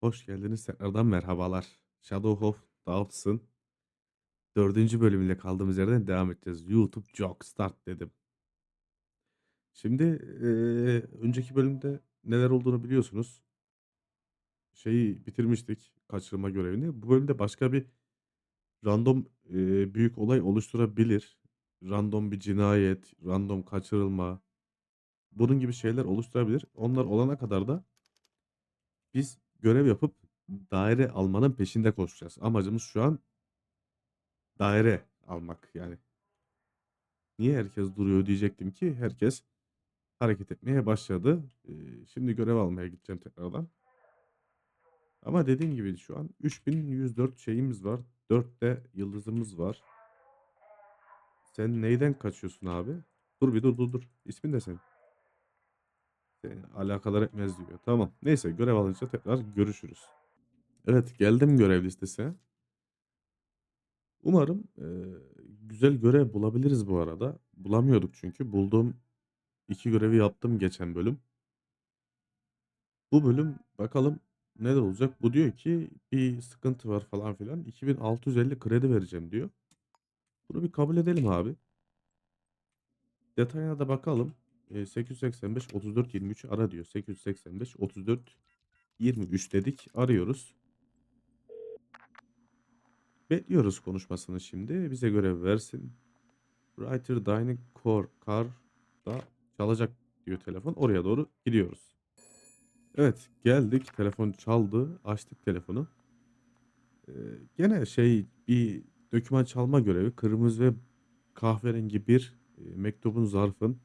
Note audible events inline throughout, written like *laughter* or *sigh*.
Hoş geldiniz tekrardan merhabalar. Shadow of Doubts'ın 4. bölümüyle kaldığımız yerden devam edeceğiz. YouTube Joke Start dedim. Şimdi eee, önceki bölümde neler olduğunu biliyorsunuz. Şeyi bitirmiştik kaçırma görevini. Bu bölümde başka bir random eee, büyük olay oluşturabilir. Random bir cinayet, random kaçırılma, bunun gibi şeyler oluşturabilir. Onlar olana kadar da biz görev yapıp daire almanın peşinde koşacağız. Amacımız şu an daire almak yani. Niye herkes duruyor diyecektim ki herkes hareket etmeye başladı. Şimdi görev almaya gideceğim tekrardan. Ama dediğim gibi şu an 3104 şeyimiz var. 4 de yıldızımız var. Sen neyden kaçıyorsun abi? Dur bir dur dur dur. İsmin ne senin? Seni alakadar etmez diyor. Tamam. Neyse görev alınca tekrar görüşürüz. Evet geldim görev listesine. Umarım eee, güzel görev bulabiliriz bu arada. Bulamıyorduk çünkü. Bulduğum iki görevi yaptım geçen bölüm. Bu bölüm bakalım ne de olacak. Bu diyor ki bir sıkıntı var falan filan. 2650 kredi vereceğim diyor. Bunu bir kabul edelim abi. Detayına da bakalım. Eee, 885 34 23 ara diyor. 885 34 23 dedik. Arıyoruz. Bekliyoruz konuşmasını şimdi. Bize görev versin. Writer Dining Core Car da çalacak diyor telefon. Oraya doğru gidiyoruz. Evet geldik. Telefon çaldı. Açtık telefonu. Ee, gene şey bir döküman çalma görevi. Kırmızı ve kahverengi bir e, mektubun zarfın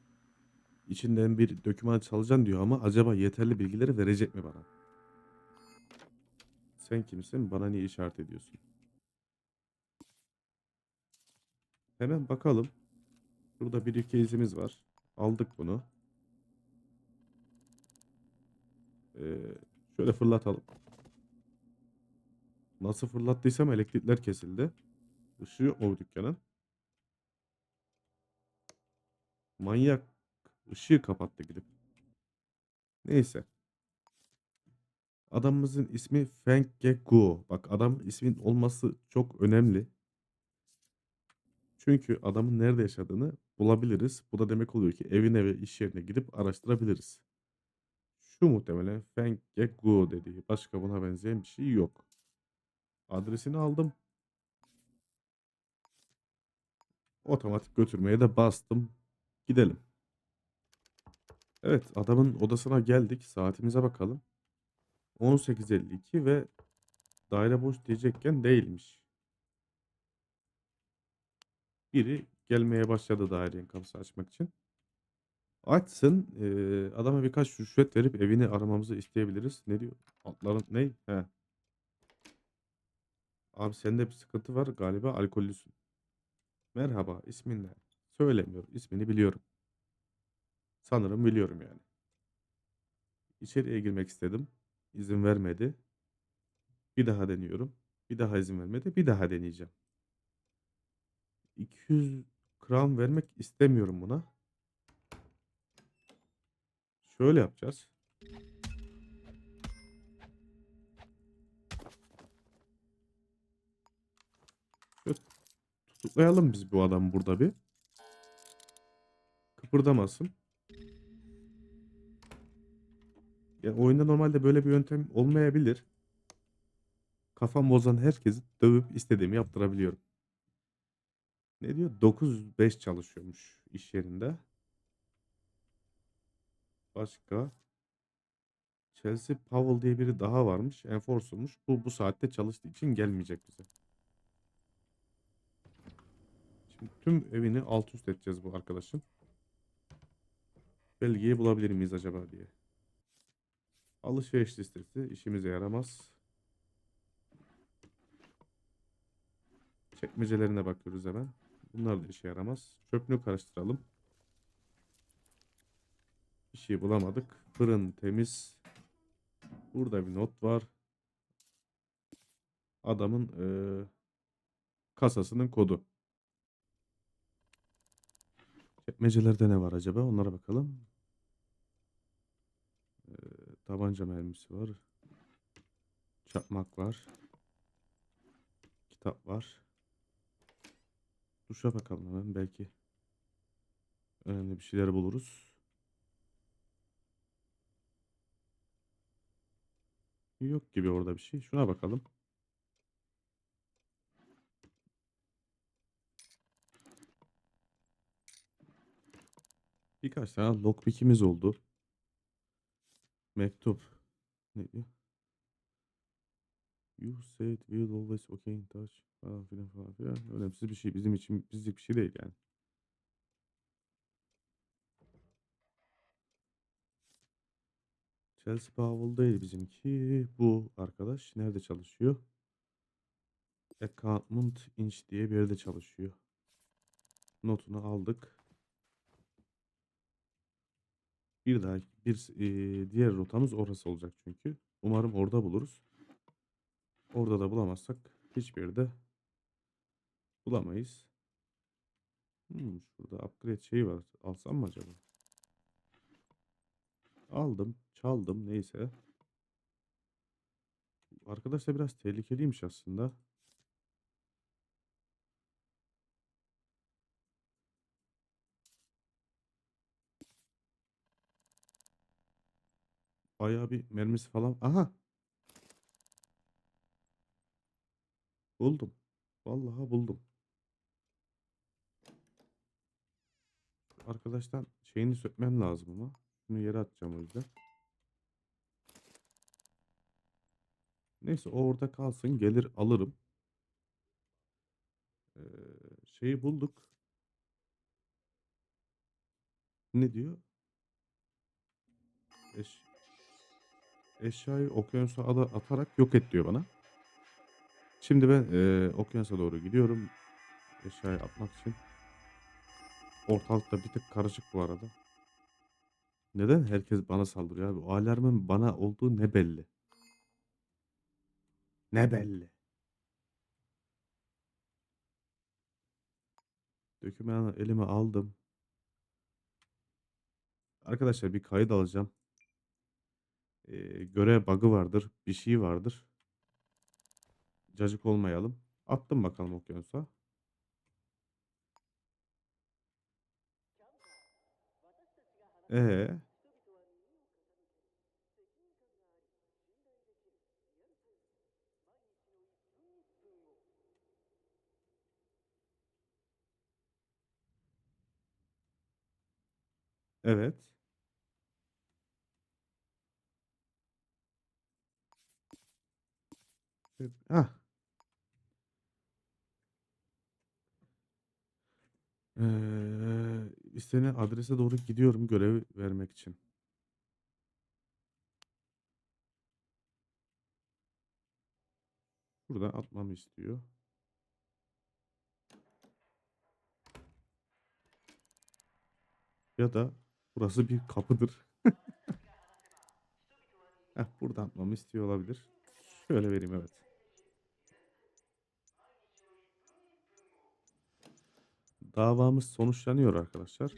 içinden bir döküman çalacaksın diyor ama acaba yeterli bilgileri verecek mi bana? Sen kimsin? Bana niye işaret ediyorsun? Hemen bakalım. Burada bir iki var. Aldık bunu. Ee, şöyle fırlatalım. Nasıl fırlattıysam elektrikler kesildi. Işığı bu dükkanın? Manyak. Işığı kapattı gidip. Neyse. Adamımızın ismi Feng Guo. Bak adam ismin olması çok önemli. Çünkü adamın nerede yaşadığını bulabiliriz. Bu da demek oluyor ki evine ve iş yerine gidip araştırabiliriz. Şu muhtemelen Feng Guo dediği. Başka buna benzeyen bir şey yok. Adresini aldım. Otomatik götürmeye de bastım. Gidelim. Evet adamın odasına geldik. Saatimize bakalım. 18.52 ve daire boş diyecekken değilmiş. Biri gelmeye başladı dairenin kapısı açmak için. Açsın. eee, adama birkaç rüşvet verip evini aramamızı isteyebiliriz. Ne diyor? Atların ne? He. Abi sende bir sıkıntı var galiba alkollüsün. Merhaba ismin ne? Söylemiyorum. ismini biliyorum. Sanırım biliyorum yani. İçeriye girmek istedim. İzin vermedi. Bir daha deniyorum. Bir daha izin vermedi. Bir daha deneyeceğim. 200 crown vermek istemiyorum buna. Şöyle yapacağız. Şöyle tutuklayalım biz bu adamı burada bir. Kıpırdamasın. Yani oyunda normalde böyle bir yöntem olmayabilir. Kafam bozan herkesi dövüp istediğimi yaptırabiliyorum. Ne diyor? 9-5 çalışıyormuş iş yerinde. Başka? Chelsea Powell diye biri daha varmış. Enforcer'muş. Bu bu saatte çalıştığı için gelmeyecek bize. Şimdi tüm evini alt üst edeceğiz bu arkadaşın. Belgeyi bulabilir miyiz acaba diye. Alışveriş listesi işimize yaramaz. Çekmecelerine bakıyoruz hemen. Bunlar da işe yaramaz. Çöpünü karıştıralım. Bir şey bulamadık. Fırın temiz. Burada bir not var. Adamın eee, kasasının kodu. Çekmecelerde ne var acaba? Onlara bakalım. Eee, tabanca mermisi var. Çakmak var. Kitap var. Duşa bakalım hemen belki önemli bir şeyler buluruz. Yok gibi orada bir şey. Şuna bakalım. Birkaç tane lockpick'imiz oldu. Mektup. Ne diyor? You said we'll always okay in touch falan filan falan filan. Önemsiz bir şey. Bizim için bizlik bir şey değil yani. Chelsea Powell değil bizimki. Bu arkadaş nerede çalışıyor? Accountant Inch diye bir yerde çalışıyor. Notunu aldık. Bir daha bir eee, diğer rotamız orası olacak çünkü. Umarım orada buluruz. Orada da bulamazsak hiçbir yerde bulamayız. Hmm, şurada upgrade şeyi var. Alsam mı acaba? Aldım, çaldım neyse. Arkadaş da biraz tehlikeliymiş aslında. Bayağı bir mermisi falan. Aha! Buldum. Vallahi buldum. Arkadaştan şeyini sökmem lazım ama. Şunu yere atacağım o yüzden. Neyse o orada kalsın. Gelir alırım. Ee, şeyi bulduk. Ne diyor? Eş, eşyayı okyanusa atarak yok et diyor bana. Şimdi ben eee, okyanusa doğru gidiyorum. Eşyayı atmak için. Ortalıkta bir tık karışık bu arada. Neden herkes bana saldırıyor abi? O alarmın bana olduğu ne belli? Ne belli? Dokümanı elime aldım. Arkadaşlar bir kayıt alacağım. Eee, görev bug'ı vardır. Bir şey vardır. Cacık olmayalım. Attım bakalım okyanusa. Ee, evet. Ah. Eee istenilen adrese doğru gidiyorum görev vermek için. Buradan atmamı istiyor. Ya da burası bir kapıdır. *laughs* Heh, buradan atmamı istiyor olabilir. Şöyle vereyim evet. Davamız sonuçlanıyor arkadaşlar.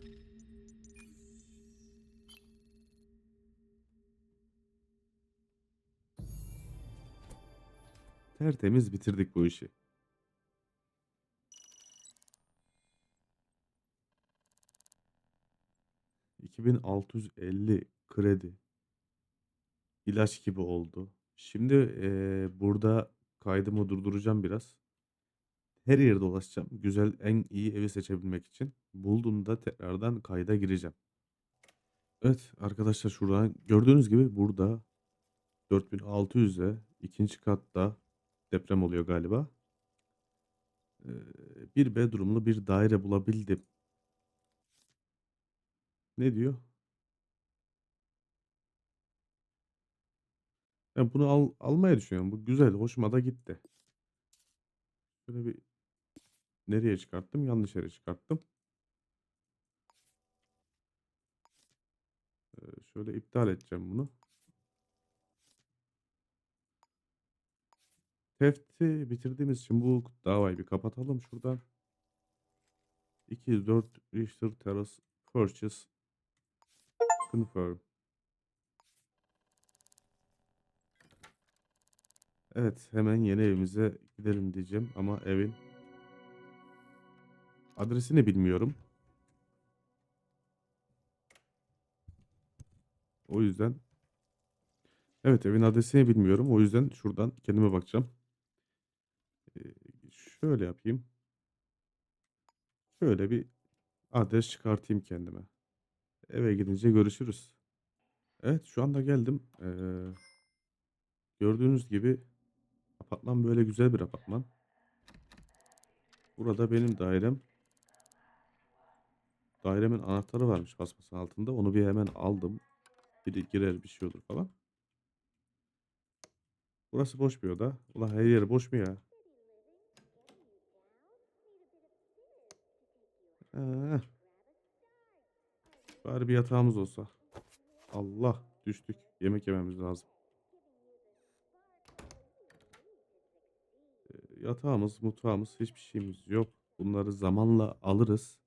Tertemiz bitirdik bu işi. ...2650 kredi. İlaç gibi oldu. Şimdi eee, burada kaydımı durduracağım biraz. Her yerde dolaşacağım. Güzel, en iyi evi seçebilmek için. Bulduğumda tekrardan kayda gireceğim. Evet arkadaşlar şuradan gördüğünüz gibi burada 4600'e ikinci katta deprem oluyor galiba. Ee, bir bedroomlu bir daire bulabildim. Ne diyor? Ben bunu al, almaya düşünüyorum. Bu güzel, hoşuma da gitti. Şöyle bir nereye çıkarttım? Yanlış yere çıkarttım. Ee, şöyle iptal edeceğim bunu. Thefti bitirdiğimiz için bu davayı bir kapatalım şuradan. 204 Richter Terrace Purchase Confirm. Evet, hemen yeni evimize gidelim diyeceğim ama evin adresini bilmiyorum. O yüzden evet evin adresini bilmiyorum. O yüzden şuradan kendime bakacağım. Ee, şöyle yapayım. Şöyle bir adres çıkartayım kendime. Eve gidince görüşürüz. Evet şu anda geldim. Ee, gördüğünüz gibi apartman böyle güzel bir apartman. Burada benim dairem. Dairemin anahtarı varmış paspasın altında. Onu bir hemen aldım. Biri girer bir şey olur falan. Burası boş bir oda. Ulan her yer boş mu ya? Ee, bari bir yatağımız olsa. Allah düştük. Yemek yememiz lazım. Ee, yatağımız, mutfağımız, hiçbir şeyimiz yok. Bunları zamanla alırız.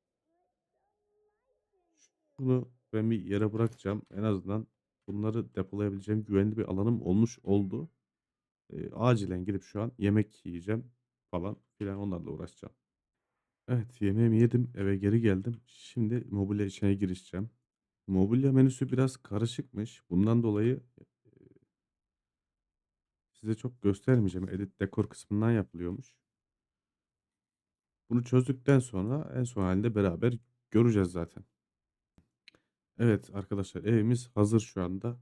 Bunu ben bir yere bırakacağım. En azından bunları depolayabileceğim güvenli bir alanım olmuş oldu. Ee, acilen gidip şu an yemek yiyeceğim falan filan onlarla uğraşacağım. Evet yemeğimi yedim eve geri geldim. Şimdi mobilya işine girişeceğim. Mobilya menüsü biraz karışıkmış. Bundan dolayı e, size çok göstermeyeceğim. Edit dekor kısmından yapılıyormuş. Bunu çözdükten sonra en son halinde beraber göreceğiz zaten. Evet arkadaşlar evimiz hazır şu anda.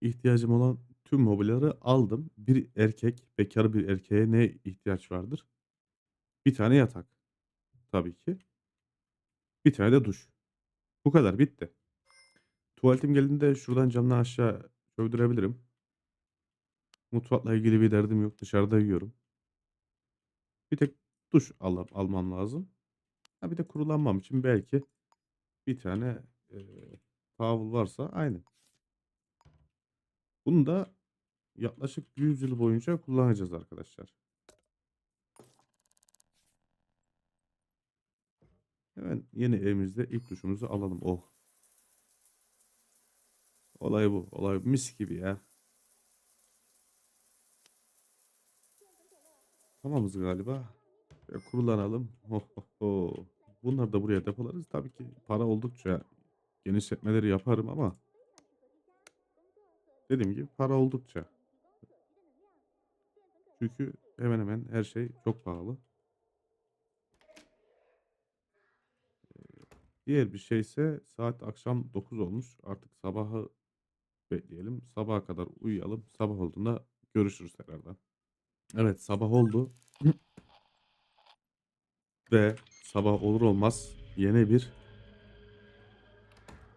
İhtiyacım olan tüm mobilyaları aldım. Bir erkek, bekar bir erkeğe ne ihtiyaç vardır? Bir tane yatak. Tabii ki. Bir tane de duş. Bu kadar bitti. Tuvaletim geldiğinde şuradan camdan aşağı çöldürebilirim. Mutfakla ilgili bir derdim yok. Dışarıda yiyorum. Bir tek duş al almam lazım. Ha bir de kurulanmam için belki bir tane e, varsa aynı. Bunu da yaklaşık 100 yıl boyunca kullanacağız arkadaşlar. Hemen yeni evimizde ilk duşumuzu alalım. Oh. Olay bu. Olay mis gibi ya. Tamamız galiba. Kurulanalım. Ho, ho, ho. Bunları da buraya depolarız. Tabii ki para oldukça genişletmeleri yaparım ama dediğim gibi para oldukça. Çünkü hemen hemen her şey çok pahalı. Diğer bir şeyse saat akşam 9 olmuş. Artık sabahı bekleyelim. Sabaha kadar uyuyalım. Sabah olduğunda görüşürüz tekrardan. Evet sabah oldu. *clears throat* Ve sabah olur olmaz yeni bir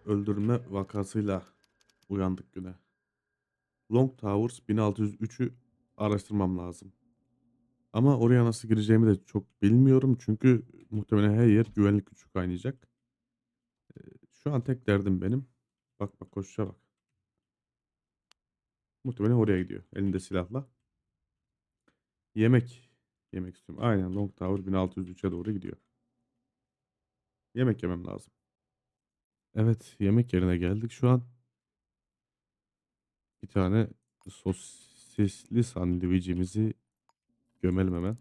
öldürme vakasıyla uyandık güne. Long Towers 1603'ü araştırmam lazım. Ama oraya nasıl gireceğimi de çok bilmiyorum. Çünkü muhtemelen her yer güvenlik gücü kaynayacak. Ee, Şu an tek derdim benim. Bak bak koşuşa bak. Muhtemelen oraya gidiyor. Elinde silahla. Yemek. Yemek istiyorum. Aynen Long Tower 1603'e doğru gidiyor. Yemek yemem lazım. Evet yemek yerine geldik şu an. Bir tane sosisli sandviçimizi gömelim hemen.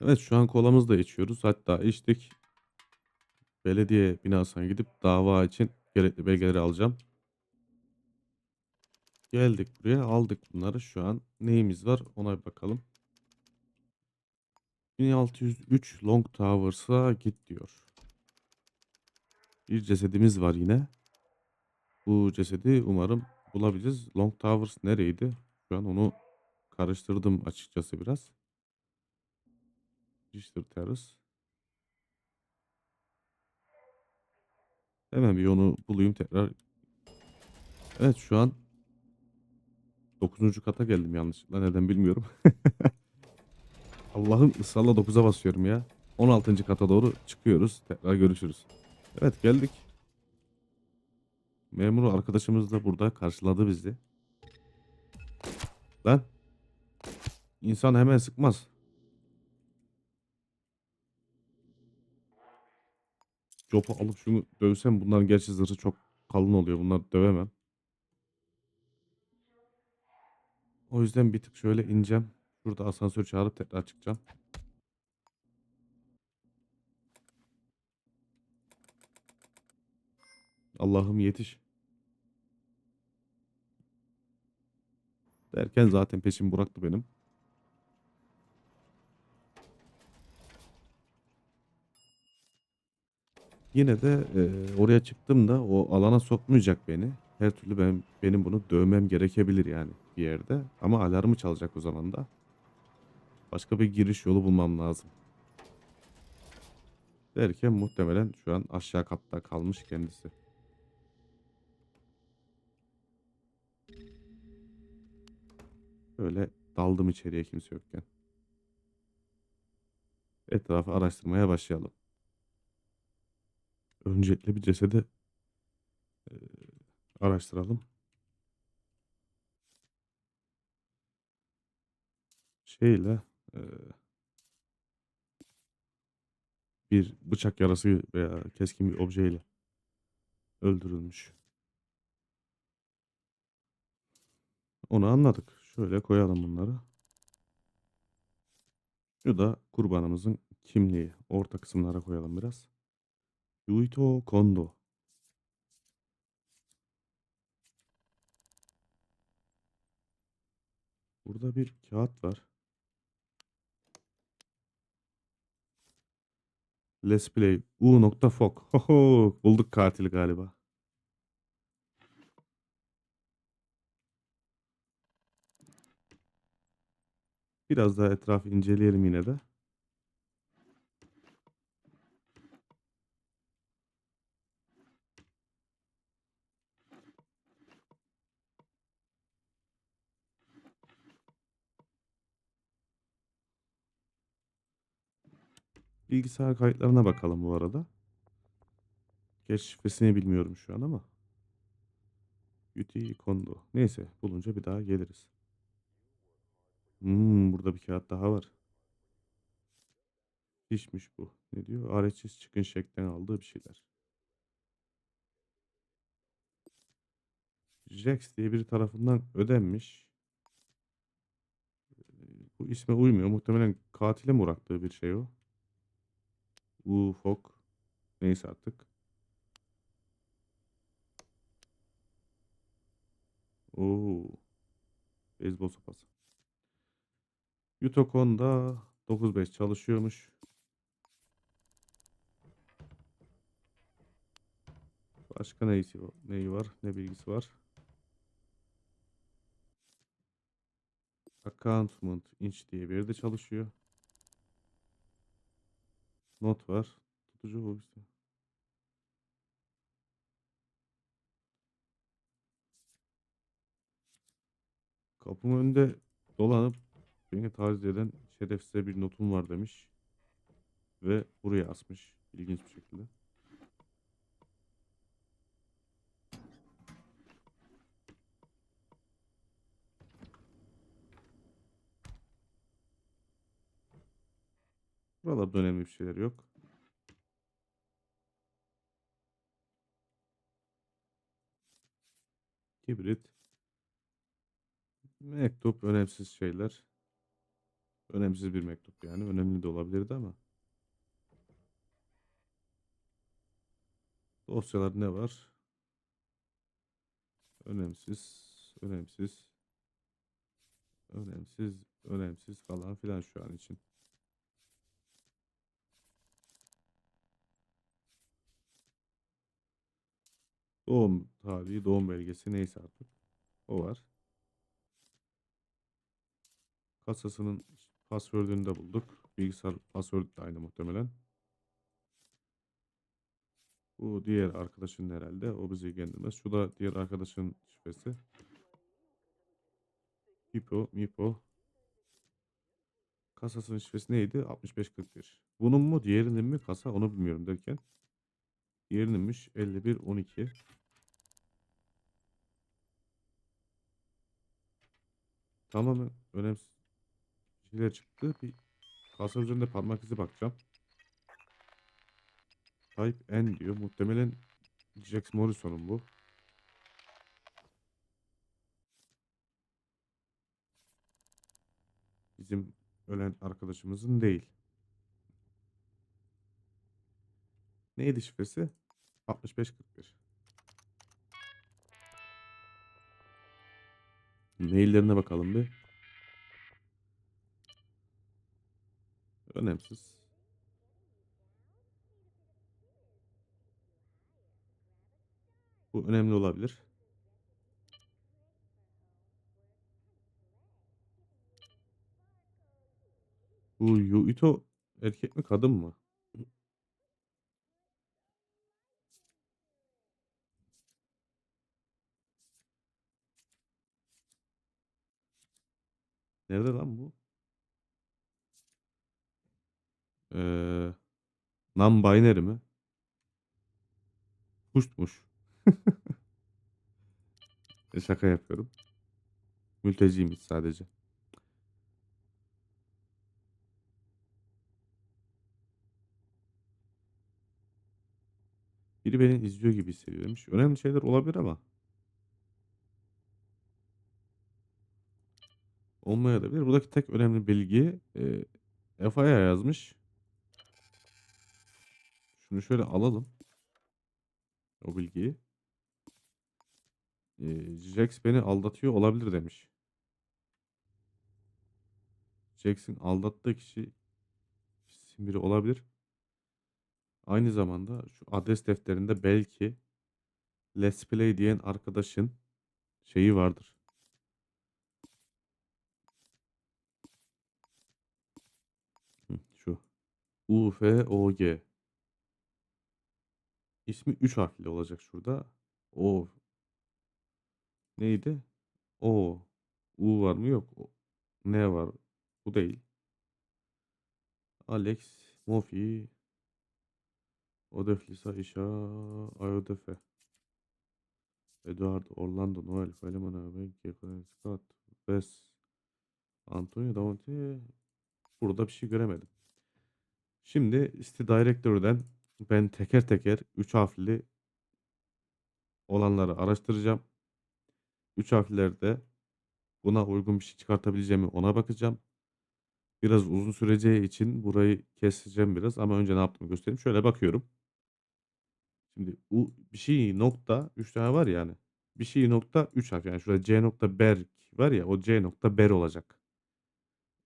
Evet şu an kolamızı da içiyoruz. Hatta içtik. Belediye binasına gidip dava için gerekli belgeleri alacağım. Geldik buraya aldık bunları. Şu an neyimiz var ona bir bakalım. 1603 Long Towers'a git diyor. Bir cesedimiz var yine. Bu cesedi umarım bulabiliriz. Long Towers nereydi? Şu an onu karıştırdım açıkçası biraz. Register Terrace. Hemen bir onu bulayım tekrar. Evet şu an 9. kata geldim yanlışlıkla neden bilmiyorum. *laughs* Allah'ım ısrarla 9'a basıyorum ya. 16. kata doğru çıkıyoruz. Tekrar görüşürüz. Evet geldik. Memur arkadaşımız da burada karşıladı bizi. Lan. İnsan hemen sıkmaz. Jop'u alıp şunu dövsem bunların gerçi zırhı çok kalın oluyor. Bunlar dövemem. O yüzden bir tık şöyle ineceğim. Şurada asansör çağırıp tekrar çıkacağım. Allah'ım yetiş. Derken zaten peşimi bıraktı benim. Yine de e, oraya çıktığımda o alana sokmayacak beni. Her türlü ben, benim bunu dövmem gerekebilir yani bir yerde. Ama alarmı çalacak o zaman da. Başka bir giriş yolu bulmam lazım. Derken muhtemelen şu an aşağı katta kalmış kendisi. Böyle daldım içeriye kimse yokken. Etrafı araştırmaya başlayalım. Öncelikle bir cesedi e, araştıralım. Şeyle bir bıçak yarası veya keskin bir objeyle öldürülmüş. Onu anladık. Şöyle koyalım bunları. Şu da kurbanımızın kimliği. Orta kısımlara koyalım biraz. Yuito Kondo. Burada bir kağıt var. Let's play. U.fok. Hoho, bulduk katili galiba. Biraz daha etrafı inceleyelim yine de. Bilgisayar kayıtlarına bakalım bu arada. Geç şifresini bilmiyorum şu an ama. Yuti Kondo. Neyse bulunca bir daha geliriz. Hmm, burada bir kağıt daha var. Pişmiş bu. Ne diyor? Areçiz çıkın şeklen aldığı bir şeyler. Jax diye biri tarafından ödenmiş. Bu isme uymuyor. Muhtemelen katile mi uğrattığı bir şey o. Ufok. Neyse artık. Oo. Beyzbol sopası. Yutokon'da 9-5 çalışıyormuş. Başka neyisi, neyi var? Ne bilgisi var? Accountment Inch diye bir yerde çalışıyor. Not var. Tutucu hobisi. Kapımın önünde dolanıp beni taciz eden şerefsize bir notum var demiş. Ve buraya asmış. İlginç bir şekilde. Buralarda önemli bir şeyler yok. Kibrit. Mektup önemsiz şeyler. Önemsiz bir mektup yani. Önemli de olabilirdi ama. Dosyalar ne var? Önemsiz, önemsiz, önemsiz, önemsiz falan filan şu an için. Doğum tarihi, doğum belgesi neyse artık. O var. Kasasının password'ünü de bulduk. Bilgisayar password de aynı muhtemelen. Bu diğer arkadaşın herhalde. O bizi ilgilendirmez. Şu da diğer arkadaşın şifresi. Mipo, Mipo. Kasasının şifresi neydi? 6541. Bunun mu diğerinin mi kasa onu bilmiyorum derken. Diğerininmiş 5112. Tamamen önemsiz şeyler çıktı. Bir kasa üzerinde parmak izi bakacağım. Type N diyor. Muhtemelen Jax Morrison'un bu. bizim ölen arkadaşımızın değil. Neydi şifresi? 6541. Maillerine bakalım bir. Önemsiz. Bu önemli olabilir. Bu Yuito erkek mi kadın mı? Nerede lan bu? Ee, non-binary mi? Kuşmuş. *laughs* E, Şaka yapıyorum. Mülteciymiş sadece. Biri beni izliyor gibi hissediyor demiş. Önemli şeyler olabilir ama. Olmayabilir. Buradaki tek önemli bilgi e, FI'ye yazmış. Şunu şöyle alalım. O bilgiyi. E, Jax beni aldatıyor olabilir demiş. Jax'in aldattığı kişi kişinin biri olabilir. Aynı zamanda şu adres defterinde belki Let's Play diyen arkadaşın şeyi vardır. Hı, şu. UFOG. İsmi 3 harfli olacak şurada. O. Neydi? O. U var mı? Yok. O. Ne var? Bu değil. Alex, Mofi, Odef, Lisa, Isha, Ayodefe. Eduardo, Orlando, Noel, Filemon, Benke, Scott, Wes, Antonio, Davante. Burada bir şey göremedim. Şimdi City Directory'den ben teker teker 3 harfli olanları araştıracağım. 3 harflerde buna uygun bir şey çıkartabileceğimi ona bakacağım. Biraz uzun süreceği için burayı keseceğim biraz ama önce ne yaptığımı göstereyim. Şöyle bakıyorum. Şimdi u bir şey nokta 3 tane var ya hani. Bir şey nokta 3 harf yani şurada C nokta Berk var ya o C nokta Ber olacak.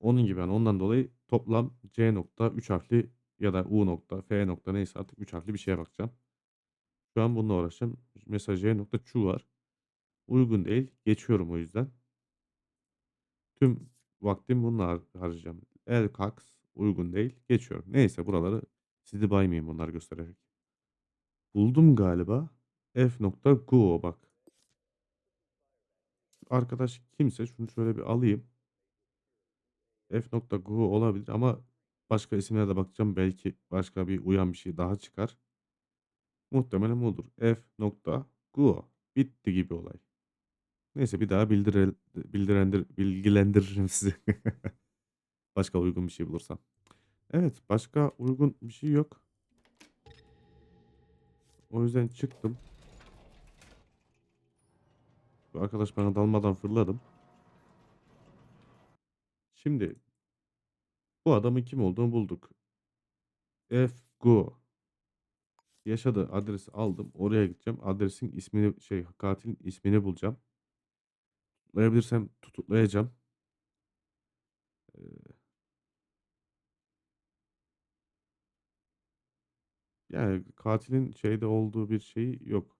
Onun gibi yani ondan dolayı toplam C nokta 3 harfli ya da U nokta F nokta neyse artık 3 harfli bir şeye bakacağım. Şu an bununla uğraşacağım. Mesela C nokta Chu var. Uygun değil. Geçiyorum o yüzden. Tüm vaktim bununla har- harcayacağım. El Cox uygun değil. Geçiyorum. Neyse buraları sizi baymayayım bunları göstererek. Buldum galiba. F.Guo bak. Arkadaş kimse şunu şöyle bir alayım. F.Guo olabilir ama başka isimlere de bakacağım. Belki başka bir uyan bir şey daha çıkar. Muhtemelen budur. F.Guo. Bitti gibi olay. Neyse bir daha bildire, bildirendir, bilgilendiririm *laughs* sizi. başka uygun bir şey bulursam. Evet başka uygun bir şey yok. O yüzden çıktım. Bu arkadaş bana dalmadan fırladım. Şimdi bu adamın kim olduğunu bulduk. F. Go. Yaşadığı adresi aldım. Oraya gideceğim. Adresin ismini şey katilin ismini bulacağım. Tutuklayabilirsem tutuklayacağım. Ee, yani katilin şeyde olduğu bir şey yok.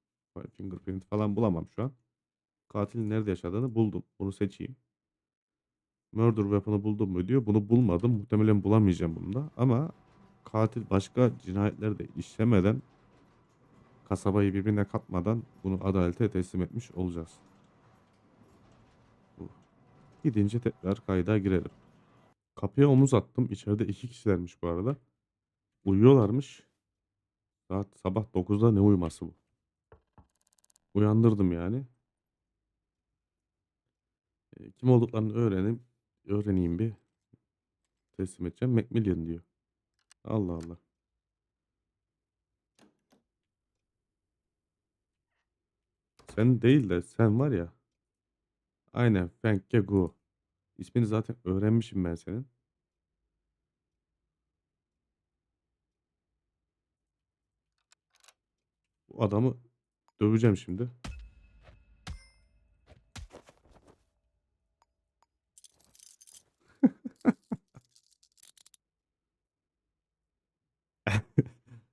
Fingerprint falan bulamam şu an. Katilin nerede yaşadığını buldum. Bunu seçeyim. Murder weapon'ı buldum mu diyor. Bunu bulmadım. Muhtemelen bulamayacağım bunu da. Ama katil başka cinayetleri de işlemeden kasabayı birbirine katmadan bunu adalete teslim etmiş olacağız. Gidince tekrar kayda girelim. Kapıya omuz attım. İçeride iki kişilermiş bu arada. Uyuyorlarmış. Saat sabah 9'da ne uyuması bu? Uyandırdım yani. E, kim olduklarını öğrenip öğreneyim bir. Teslim edeceğim. Macmillan diyor. Allah Allah. Sen değil de sen var ya. Aynen Feng Gu. İsmini zaten öğrenmişim ben senin. Bu adamı döveceğim şimdi.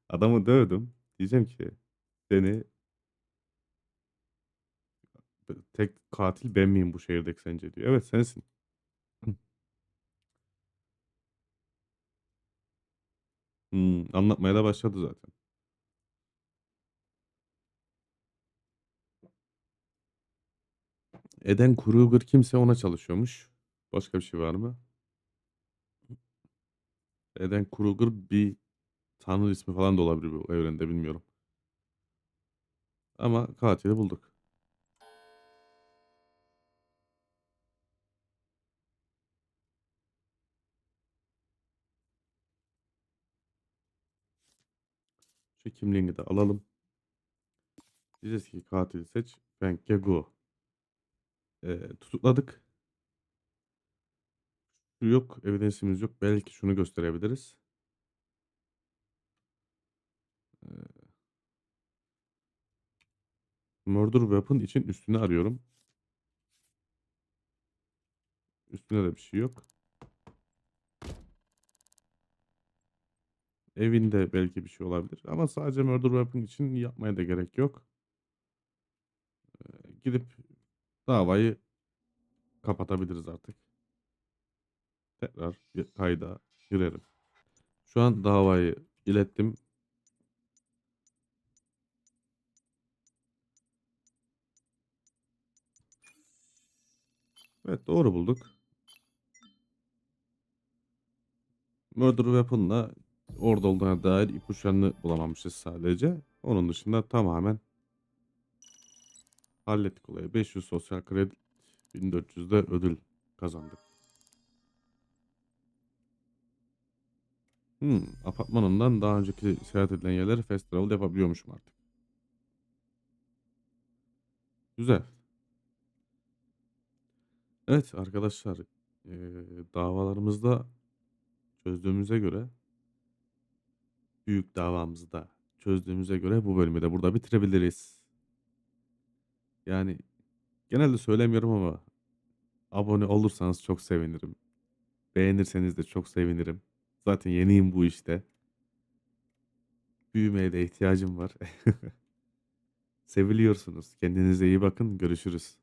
Adamı dövdüm. Diyeceğim ki seni tek katil ben miyim bu şehirdeki sence diyor. Evet sensin. Hmm, anlatmaya da başladı zaten. Eden Kruger kimse ona çalışıyormuş. Başka bir şey var mı? Eden Kruger bir tanrı ismi falan da olabilir bu evrende bilmiyorum. Ama katili bulduk. Şu kimliğini de alalım. Diyeceğiz ki katili seç. Feng Gu. Ee, tutukladık. Şu yok. Evidence'imiz yok. Belki şunu gösterebiliriz. Murder Weapon için üstünü arıyorum. Üstüne de bir şey yok. Evinde belki bir şey olabilir. Ama sadece Murder Weapon için yapmaya da gerek yok. Ee, gidip davayı kapatabiliriz artık. Tekrar bir kayda girelim. Şu an davayı ilettim. Evet doğru bulduk. Murder Weapon'la orada olduğuna dair ipuçlarını bulamamışız sadece. Onun dışında tamamen hallettik olayı. 500 sosyal kredi, 1400 de ödül kazandık. Hmm, apartmanından daha önceki seyahat edilen yerleri fast travel yapabiliyormuşum artık. Güzel. Evet arkadaşlar, eee, davalarımızda çözdüğümüze göre büyük davamızı da çözdüğümüze göre bu bölümü de burada bitirebiliriz. Yani genelde söylemiyorum ama abone olursanız çok sevinirim. Beğenirseniz de çok sevinirim. Zaten yeniyim bu işte. Büyümeye de ihtiyacım var. *laughs* Seviliyorsunuz. Kendinize iyi bakın. Görüşürüz.